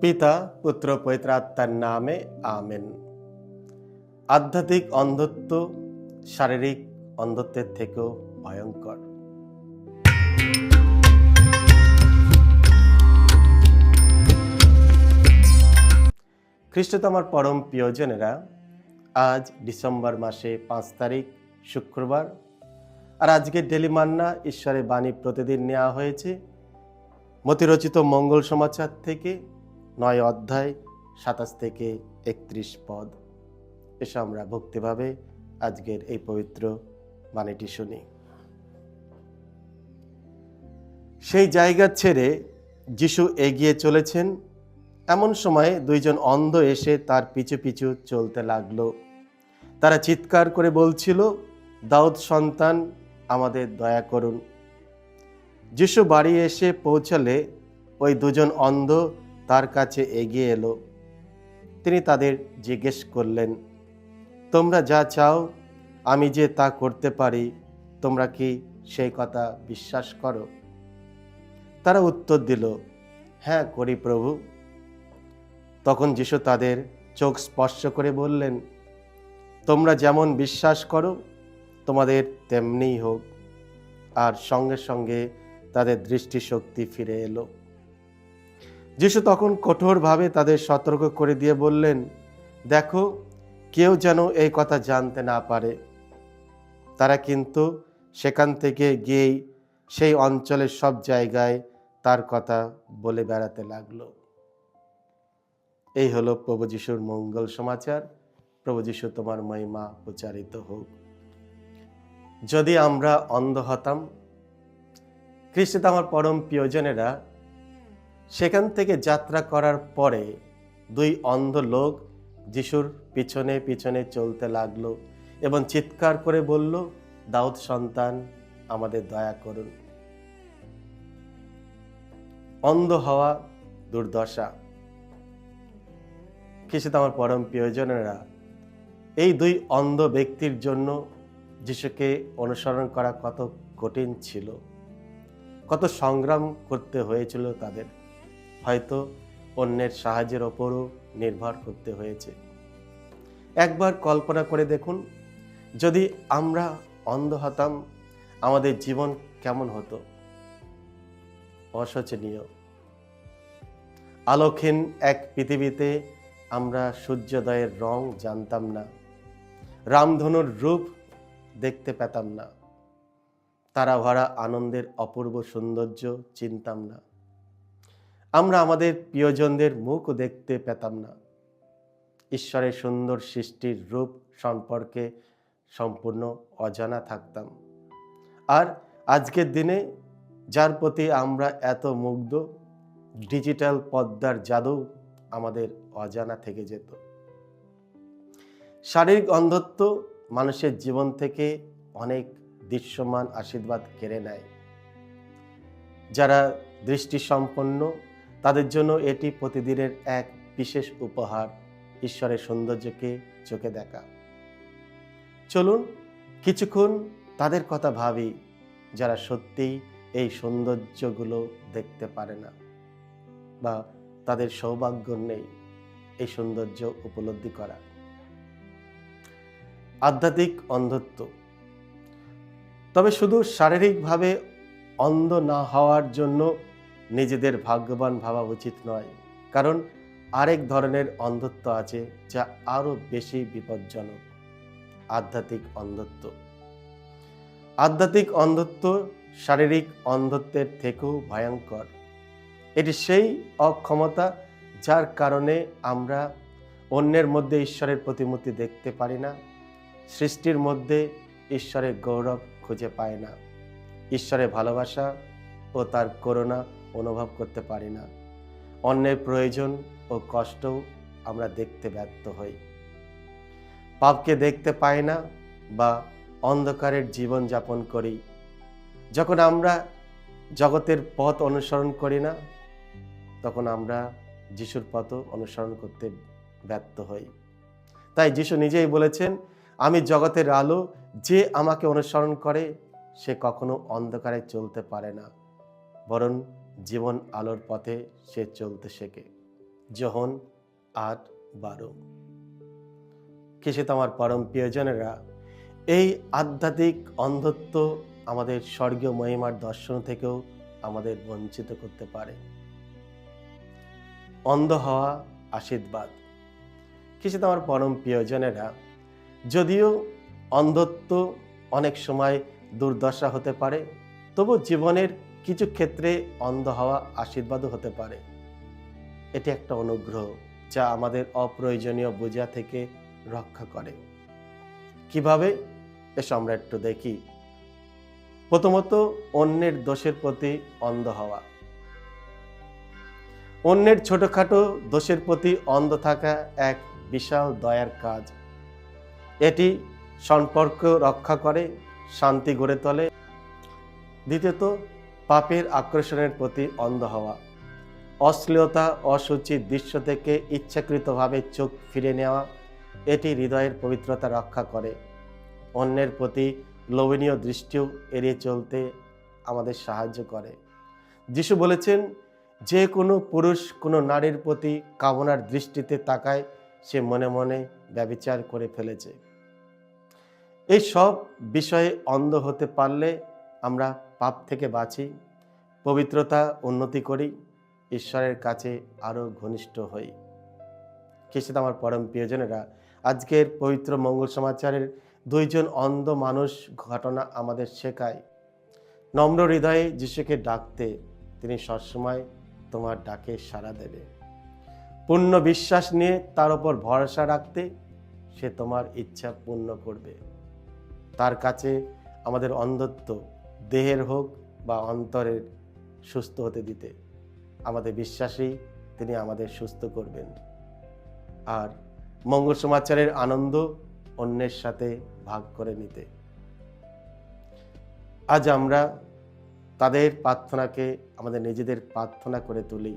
পিতা, পুত্র পবিত্র আত্মার নামে আমেন। আধ্যাত্মিক অন্ধত্ব শারীরিক অন্ধত্বের থেকেও ভয়ঙ্কর। খ্রিস্টত আমার পরম প্রিয়জনেরা, আজ ডিসেম্বর মাসে পাঁচ তারিখ, শুক্রবার, আর আজকে ডেলি মান্না ঈশ্বরের বাণী প্রতিদিন নেওয়া হয়েছে। মতিরচিত মঙ্গল সমাচার থেকে নয় অধ্যায়, সাতাশ থেকে একত্রিশ পদ। এসে আমরা ভক্তিভাবে আজকের এই পবিত্র বাণীটি শুনি। সেই জায়গা ছেড়ে যিশু এগিয়ে চলেছেন, এমন সময় দুইজন অন্ধ এসে তার পিছু পিছু চলতে লাগল। তারা চিৎকার করে বলছিল, দাউদ সন্তান, আমাদের দয়া করুন। যিশু বাড়ি এসে পৌঁছালে ওই দুজন অন্ধ তার কাছে এগিয়ে এলো। তিনি তাদের জিজ্ঞেস করলেন, তোমরা যা চাও, আমি যে তা করতে পারি, তোমরা কি সেই কথা বিশ্বাস করো? তারা উত্তর দিল হ্যাঁ করি প্রভু। তখন যিশু তাদের চোখ স্পর্শ করে বললেন, তোমরা যেমন বিশ্বাস করো, তোমাদের তেমনিই হোক। আর সঙ্গে সঙ্গে তাদের দৃষ্টিশক্তি ফিরে এলো। যিশু তখন কঠোরভাবে তাদের সতর্ক করে দিয়ে বললেন, দেখো, কেউ যেন এই কথা জানতে না পারে। তারা কিন্তু সেখান থেকে গিয়েই সেই অঞ্চলের সব জায়গায় তার কথা বলে বেড়াতে লাগল। এই হলো প্রভু যিশুর মঙ্গল সমাচার। প্রভু যিশু তোমার মহিমা প্রচারিত হোক। যদি আমরা অন্ধ হতাম, খ্রিস্ট আমার পরম প্রিয়জনেরা সেখান থেকে যাত্রা করার পরে দুই অন্ধ লোক যিশুর পিছনে পিছনে চলতে লাগল এবং চিৎকার করে বলল, দাউদ সন্তান, আমাদের দয়া করুন। অন্ধ হওয়া দুর্দশা। খ্রিস্ট আমার পরম প্রিয়জনেরা, এই দুই অন্ধ ব্যক্তির জন্য যিশুকে অনুসরণ করা কত কঠিন ছিল, কত সংগ্রাম করতে হয়েছিল তাদের। হয়তো অন্যের সাহায্যের ওপরও নির্ভর করতে হয়েছে। একবার কল্পনা করে দেখুন, যদি আমরা অন্ধ হতাম, আমাদের জীবন কেমন হতো? অশোচনীয়। আলোকহীন এক পৃথিবীতে আমরা সূর্যোদয়ের রং জানতাম না, রামধনুর রূপ দেখতে পেতাম না তারা ভরা আনন্দের অপূর্ব সৌন্দর্য চিনতাম না। আমরা আমাদের প্রিয়জনদের মুখও দেখতে পেতাম না। ঈশ্বরের সুন্দর সৃষ্টির রূপ সম্পর্কে সম্পূর্ণ অজানা থাকতাম। আর আজকের দিনে যার প্রতি আমরা এত মুগ্ধ, ডিজিটাল পদ্মার জাদু আমাদের অজানা থেকে যেত। শারীরিক অন্ধত্ব মানুষের জীবন থেকে অনেক দৃশ্যমান আশীর্বাদ কেড়ে নেয়। যারা দৃষ্টিসম্পন্ন তাদের জন্য এটি প্রতিদিনের এক বিশেষ উপহার, ঈশ্বরের সৌন্দর্যকে চোখে দেখা। চলুন কিছুক্ষণ তাদের কথা ভাবি, যারা সত্যিই এই সৌন্দর্যগুলো দেখতে পারে না বা তাদের সৌভাগ্য নেই এই সৌন্দর্য উপলব্ধি করা আধ্যাত্মিক অন্ধত্ব। তবে শুধু শারীরিকভাবে অন্ধ না হওয়ার জন্য নিজেদের ভাগ্যবান ভাবা উচিত নয়। কারণ আরেক ধরনের অন্ধত্ব আছে যা আরও বেশি বিপজ্জনক, আধ্যাত্মিক অন্ধত্ব। আধ্যাত্মিক অন্ধত্ব শারীরিক অন্ধত্বের থেকেও ভয়ঙ্কর। এটি সেই অক্ষমতা যার কারণে আমরা অন্যের মধ্যে ঈশ্বরের প্রতিমূর্তি দেখতে পারি না, সৃষ্টির মধ্যে ঈশ্বরের গৌরব খুঁজে পায় না। ঈশ্বরের ভালোবাসা ও তার করুণা অনুভব করতে পারি না। অন্যের প্রয়োজন ও কষ্টও আমরা দেখতে ব্যর্থ হই। পাপকে দেখতে পাই না বা অন্ধকারের জীবন যাপন করি। যখন আমরা জগতের পথ অনুসরণ করি না, তখন আমরা যিশুর পথ অনুসরণ করতে ব্যর্থ হই। তাই যিশু নিজেই বলেছেন, আমি জগতের আলো, যে আমাকে অনুসরণ করে, সে কখনো অন্ধকারে চলতে পারে না। বরং জীবন আলোর পথে সে চলতে শেখে। যোহন আট, বারো। কিসে আমার পরম প্রিয়জনেরা? এই আধ্যাত্মিক অন্ধত্ব আমাদের স্বর্গীয় মহিমার দর্শন থেকেও আমাদের বঞ্চিত করতে পারে। অন্ধ হওয়া আশীর্বাদ। কিছু আমার পরম প্রিয়জনেরা? যদিও অন্ধত্ব অনেক সময় দুর্দশা হতে পারে, তবু জীবনের কিছু ক্ষেত্রে অন্ধ হওয়া আশীর্বাদও হতে পারে। এটি একটা অনুগ্রহ যা আমাদের অপ্রয়োজনীয় বোঝা থেকে রক্ষা করে। কীভাবে? এসো আমরা একটু দেখি। প্রথমত, অন্যের দোষের প্রতি অন্ধ হওয়া। অন্যের ছোটখাটো দোষের প্রতি অন্ধ থাকা এক বিশাল দয়ার কাজ। এটি সম্পর্ক রক্ষা করে, শান্তি গড়ে তোলে। দ্বিতীয়ত পাপের আকর্ষণের প্রতি অন্ধ হওয়া। অশ্লীলতা অসুচির দৃশ্য থেকে ইচ্ছাকৃতভাবে চোখ ফিরে নেওয়া, এটি হৃদয়ের পবিত্রতা রক্ষা করে। অন্যের প্রতি লোভনীয় দৃষ্টিও এড়িয়ে চলতে আমাদের সাহায্য করে। যিশু বলেছেন, যে কোনো পুরুষ কোনো নারীর প্রতি কামনার দৃষ্টিতে তাকায়, সে মনে মনে ব্যবিচার করে ফেলেছে। এই সব বিষয়ে অন্ধ হতে পারলে আমরা পাপ থেকে বাঁচি, পবিত্রতা উন্নতি করি, ঈশ্বরের কাছে আরও ঘনিষ্ঠ হই। খ্রিস্ট আমার পরম প্রিয়জনেরা? আজকের পবিত্র মঙ্গল সমাচারের দুইজন অন্ধ মানুষ ঘটনা আমাদের শেখায়। নম্র হৃদয়ে যিশুকে ডাকতে তিনি সবসময় তোমার ডাকে সাড়া দেবে। পূর্ণ বিশ্বাস নিয়ে তার উপর ভরসা রাখতে সে তোমার ইচ্ছা পূর্ণ করবে। তার কাছে আমাদের অন্ধত্ব দেহের হোক বা অন্তরের সুস্থ হতে দিতে। আমাদের বিশ্বাসেই তিনি আমাদের সুস্থ করবেন। আর মঙ্গল সমাচারের আনন্দ অন্যের সাথে ভাগ করে নিতে। আজ আমরা তাদের প্রার্থনাকে, আমাদের নিজেদের প্রার্থনা করে তুলি।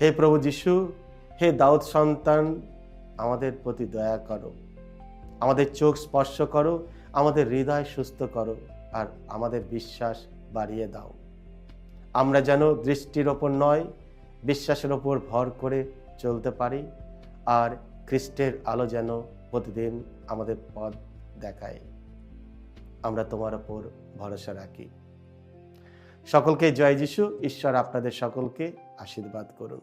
হে প্রভু যিশু, হে দাউদ সন্তান, আমাদের প্রতি দয়া করো। আমাদের চোখ স্পর্শ করো, আমাদের হৃদয় সুস্থ করো। আর আমাদের বিশ্বাস বাড়িয়ে দাও। আমরা যেন দৃষ্টির ওপর নয়, বিশ্বাসের ওপর ভর করে চলতে পারি, আর খ্রিস্টের আলো যেন প্রতিদিন আমাদের পথ দেখায়। আমরা তোমার ওপর ভরসা রাখি। সকলকে জয় যিশু। ঈশ্বর আপনাদের সকলকে আশীর্বাদ করুন।